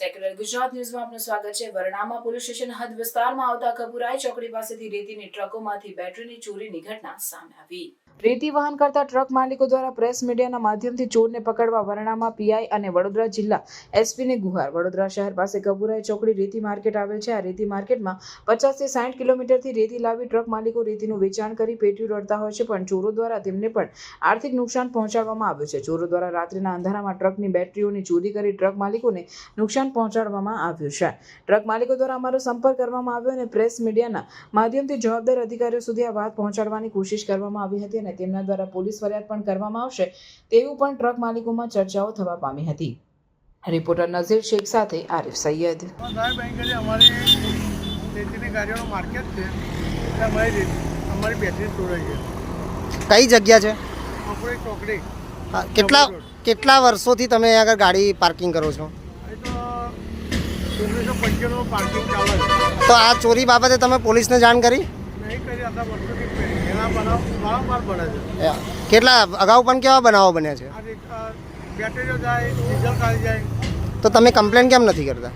ગુજરાત ન્યૂઝમાં આપનું સ્વાગત છે. વરણામા પોલીસ સ્ટેશન હદ વિસ્તારમાં આવતા કપુરાઈ ચોકડી પાસેથી રેતીની ટ્રકોમાંથી બેટરીની ચોરીની ઘટના સામે આવી. રેતી વહન કરતા ટ્રક માલિકો દ્વારા પ્રેસ મીડિયાના માધ્યમથી ચોરને પકડવા વરણામાં પીઆઈ અને વડોદરા જિલ્લા એસપીને ગુહાર. વડોદરા શહેર પાસે કપુરાઈ ચોકડી રેતી માર્કેટ આવેલ છે. આ રેતી માર્કેટમાં પચાસથી સાઠ કિલોમીટરથી રેતી લાવી ટ્રક માલિકો રેતીનું વેચાણ કરી પેટીઓ રડતા હોય છે, પણ ચોરો દ્વારા તેમને પણ આર્થિક નુકસાન પહોંચાડવામાં આવ્યું છે. ચોરો દ્વારા રાત્રિના અંધારામાં ટ્રકની બેટરીઓની ચોરી કરી ટ્રક માલિકોને નુકસાન પહોંચાડવામાં આવ્યું છે. ટ્રક માલિકો દ્વારા અમારો સંપર્ક કરવામાં આવ્યો અને પ્રેસ મીડિયાના માધ્યમથી જવાબદાર અધિકારીઓ સુધી આ વાત પહોંચાડવાની કોશિશ કરવામાં આવી હતી અને તેમના દ્વારા પોલીસ ફરિયાદ પણ કરવામાં આવશે તેવું પણ ટ્રક માલિકોમાં ચર્ચાઓ થવા પામી હતી. રિપોર્ટર નઝીર શેખ સાથે આરિફ સૈયદ. સાહેબ અહીં કરી અમારી રેતીની ગાડીઓનું માર્કેટ છે. એટલે અમારી અમારી બેટરી ચોરાઈ છે. કઈ જગ્યા છે? ચોકડી. કેટલા કેટલા વર્ષોથી તમે આગળ ગાડી પાર્કિંગ કરો છો એ તો ઓગણીસો પંચાણું પાર્કિંગ ચાલે છે તો આ ચોરી બાબતે તમે પોલીસને જાણ કરી? કેટલા અગાઉ પણ કેવા બનાવો બન્યા છે? તો તમે કમ્પ્લેન કેમ નથી કરતા?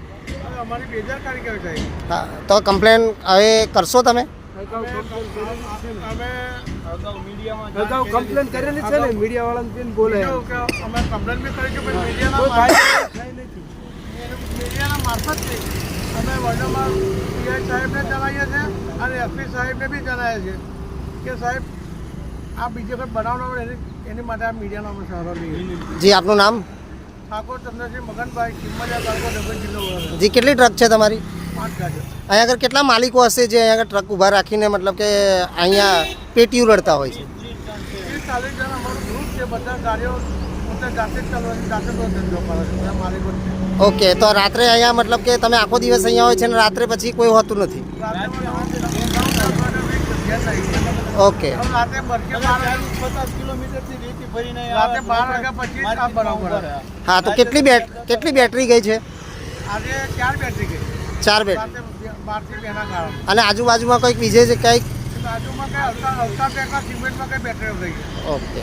હા, તો કમ્પ્લેન હવે કરશો તમે? કમ્પ્લેન કરેલી છે ને. મીડિયા વાળા બોલે કેવું કે અમે કમ્પ્લેન બી કરી છે પણ મીડિયાના મારફત- મીડિયાના મારફતથી અમે વડોમાં પીઆઈ સાહેબને જણાવીએ છીએ અને એસપી સાહેબને બી જણાવીએ છીએ કે સાહેબ આ બીજો કોઈ બનાવનો હોય એની માટે આ મીડિયાનો અમે સહારો લઈએ જી આપનું નામ? ઠાકોર ચંદ્રસિંહ મગનભાઈ કિંમતિયા તાલુકો ડભોઈ જિલ્લો જી કેટલી ટ્રક છે તમારી? પાંચ અહીંયા આગળ કેટલા માલિકો હશે જે અહીંયા આગળ ટ્રક ઊભા રાખીને મતલબ કે અહીંયા પેટીયું લડતા હોય છે? ચાલીસ જણા અમારું ગ્રુપ છે બધા ગાડીઓ ઓકે તો રાત્રે અહીંયા મતલબ કે તમે આખો દિવસ અહીંયા હોય છે ને રાત્રે પછી કોઈ હોતું નથી? ઓકે. હા તો કેટલી બેટ કેટલી બેટરી ગઈ છે? ચાર બેટરી અને આજુબાજુમાં કંઈક બીજે છે કંઈક ઓકે.